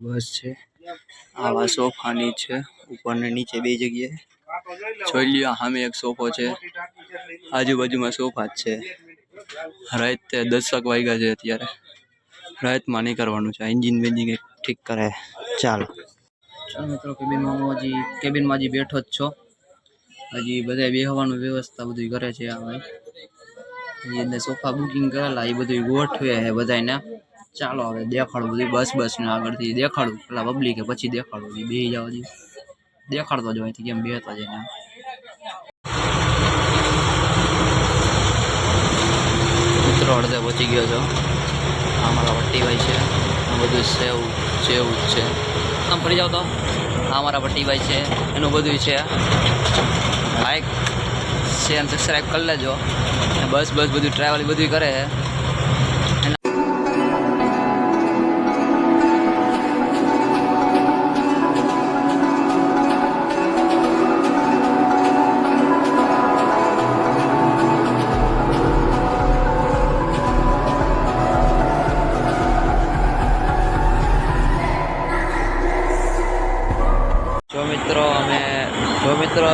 બસ છે. આવા સોફાની છે. ઉપર ને નીચે બે જગ્યાએ. જોઈ લ્યો સામે એક સોફો છે. આજુબાજુમાં સોફા જ છે. રાતે દસક વાગ્યા છે અત્યારે. રાતમાં નહીં કરવાનું છે. એન્જિન બેન્જિન ઠીક કરે. ચાલો. ચાલો મિત્રો, કેબિનમાં હું હજી, કેબિનમાં હજી બેઠો જ છો. હજી બધા બેહવાનું વ્યવસ્થા બધું કરે છે આ ભાઈ. સોફા બુકિંગ કરેલા, એ બધું ગોઠવે છે બધાને ચાલો હવે દેખાડું બધું, બસ બસ ને આગળથી દેખાડું, પેલા પબ્લિકે પછી દેખાડું બે જવા દેખાડતો જ અહીંથી, કેમ બેહતા જઈને. મિત્રો, અડધે પહોંચી ગયો છો. આ મારા વટ્ટીભાઈ છે. આ બધું સેવ જેવું જ છે. આમ ફરી જાવ તો. આ મારા વટ્ટીભાઈ છે. એનું બધું છે. લાઈક શેર સબસ્ક્રાઈબ કરી લેજો. બસ બસ, બધું ટ્રાવેલ બધું કરે છે.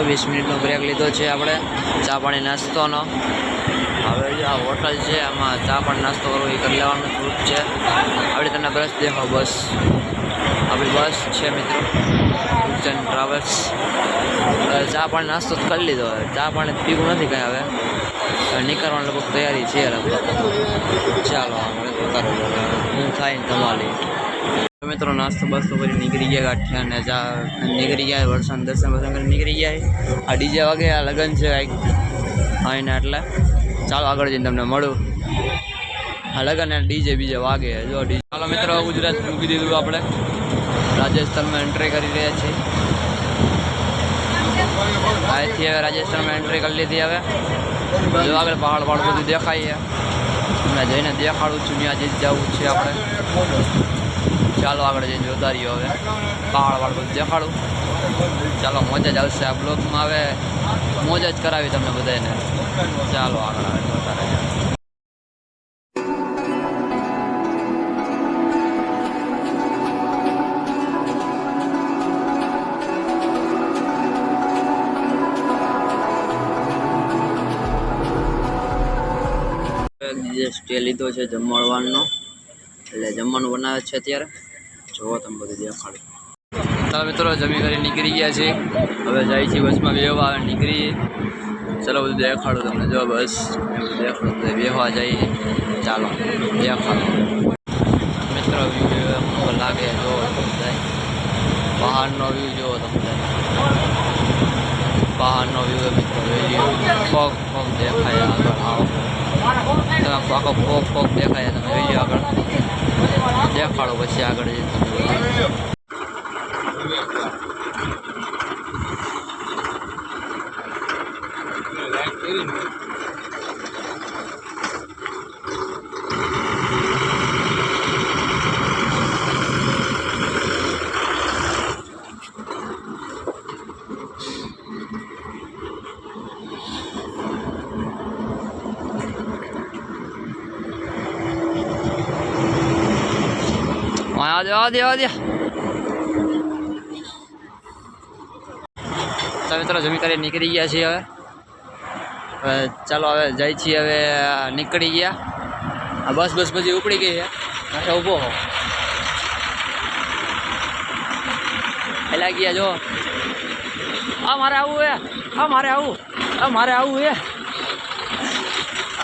વીસ મિનિટનો બ્રેક લીધો છે આપણે. ચા પાણી નાસ્તોનો. હવે આ હોટલ છે, આમાં ચા પાણી નાસ્તો કરવો એ કરી લેવાનું ફ્રૂટ છે. આપણે તમને બસ દેખો બસ. આપણી બસ છે મિત્રો ઉજ્જૈન ટ્રાવેલ્સ ચા પાણી નાસ્તો કરી લીધો હવે. ચા પાણી પીવું નથી કાંઈ હવે. નીકળવાની લગભગ તૈયારી છે લગભગ. ચાલો આપણે હું થાય તમારી. મિત્રો નાસ્તો બાસ્તો કરી નીકળી ગયા ગાંઠિયા અને નીકળી ગયા વરસાદ, દર્શન વર્શન કરી નીકળી ગયા આ ડીજે વાગે, આ લગ્ન છે કાંઈક હા એટલે. ચાલો આગળ જઈને તમને મળું. આ લગ્ન ડીજે બીજે વાગે જો ડીજે. ચાલો મિત્રો, ગુજરાત મૂકી દીધું આપણે. રાજસ્થાનમાં એન્ટ્રી કરી રહ્યા છીએ અહીંથી હવે રાજસ્થાનમાં એન્ટ્રી કરી લીધી હવે. જો આગળ પહાડ પહાડ બધું દેખાય મેં જઈને દેખાડું છું, ત્યાં જઈ જવું છે આપણે. ચાલો આગળ જઈને જોતા રહીએ હવે. પહાડ વાળ બધું દેખાડું. ચાલો, મોજા જ આવશે આ બ્લોગમાં હવે. મોજા જ કરાવી તમને બધાને ચાલો, આગળ આવે જોતા રહેજો જે સ્ટે લીધો છે જમણવારનો. એટલે જમવાનું બનાવે છે અત્યારે. જોવો તમે બધું દેખાડો. ચાલો મિત્રો, જમી કરી નીકળી ગયા છે હવે જાય છે બસમાં વેવા નીકળીએ. નીકળી ચલો બધું દેખાડો તમને. જો બસ બધું દેખાડો. વેવા જઈએ. ચાલો, દેખાડો. મિત્રો વ્યૂ લાગે તમને. બહારનો વ્યૂ જોવો તમને. બહારનો વ્યૂ મિત્રો ફોગ ફોગ દેખાય આગળ. આવો. તમે આખો ફોગ ફોગ દેખાય દેખાડો પછી આગળ જઈને તમે આવા દે આવા દે આવા દે તો જમી કરી નીકળી ગયા છીએ હવે. ચાલો હવે જાય છીએ હવે નીકળી ગયા. આ બસ બસ બધી ઉપડી ગઈ છે. માથે ઊભો હો. પેલા ગયા, જો. આ મારે આવું હે. આ મારે આવું. આ મારે આવું હે.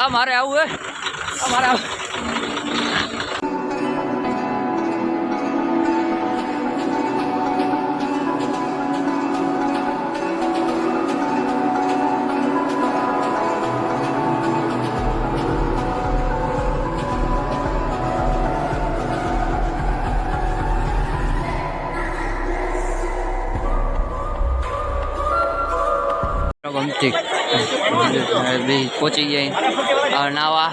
આ મારે આવું હે. આ મારે આવું. બી પહોંચી ગયા નાવા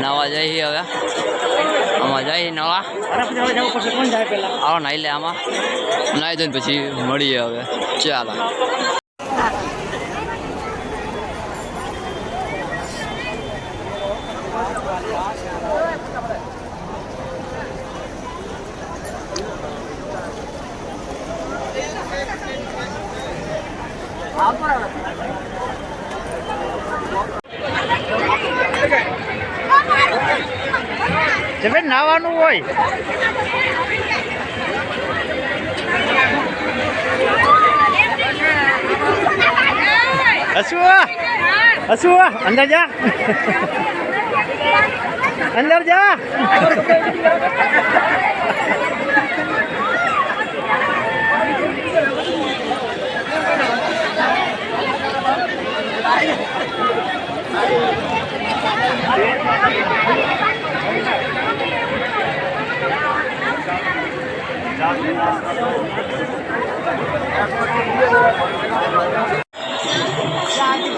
નાવા જઈએ હવે. આમાં જઈએ નવા. આવો નાઈ લે આમાં. નાઈ દઈને પછી મળીએ હવે. ચાલો. તમે નાવાનું હોય. હસુઆ હસુઆ અંદર જા. અંદર જા.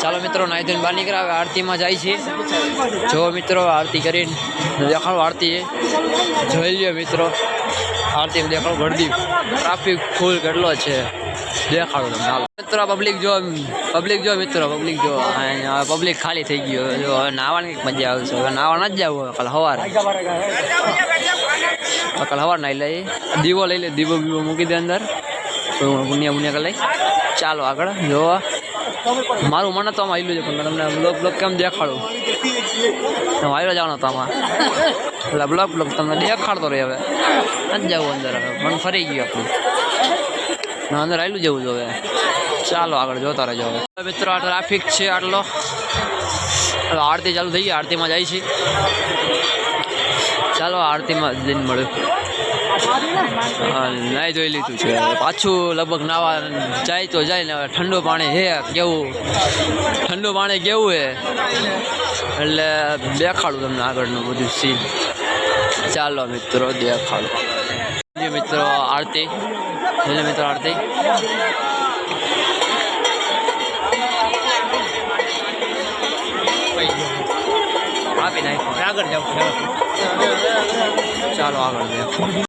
ચાલો મિત્રો નાઈ ધોઈને બહાર નીકળ્યા હવે આરતીમાં જાય છે. જો મિત્રો, આરતી કરીને દેખાડો આરતી જોઈ લ્યો મિત્રો આરતી દેખાડો ગળદી ટ્રાફિક ફૂલ કેટલો છે. દેખાડો તમને મિત્રો પબ્લિક જો પબ્લિક જો મિત્રો પબ્લિક જો. પબ્લિક ખાલી થઈ ગયો. જો, હવે નાવાની કંઈક મજા આવશે. હવે નાવા જ જવું કાલ સવારે. કાલ સવાર નાઈ લઈ દીવો લઈ લે, દીવો બીવો મૂકી દે અંદર. પુણ્યા પુણ્યા કરી લઈ. ચાલો આગળ જોવા મારું મને તો આમાં આવેલું છે, પણ તમને બ્લોક બ્લોક કેમ દેખાડું? આવ્યો જવાનો તો આમાં. એટલે બ્લોક બ્લોક તમને દેખાડતો રહી હવે. નથી જવું અંદર હવે. પણ ફરી ગયું આપણું. અંદર આવેલું જવું જોવે ચાલો આગળ જોતા રહેજો હવે. મિત્રો, આ ટ્રાફિક છે આટલો. આરતી ચાલુ થઈ ગઈ, આરતીમાં જાય છે. ચાલો, આરતીમાં જઈને મળ્યું. નાઈ જોઈ લીધું છે. પાછું લગભગ નાવા જાય તો જાય ને હવે ઠંડુ પાણી હે કેવું? ઠંડુ પાણી કેવું હે એટલે દેખાડું તમને આગળનું બધું સીન ચાલો મિત્રો, દેખાડો. મિત્રો, આરતી. જોઈ લો મિત્રો આરતી. આપી નાખ આગળ જાઓ. ચાલો આગળ દેખો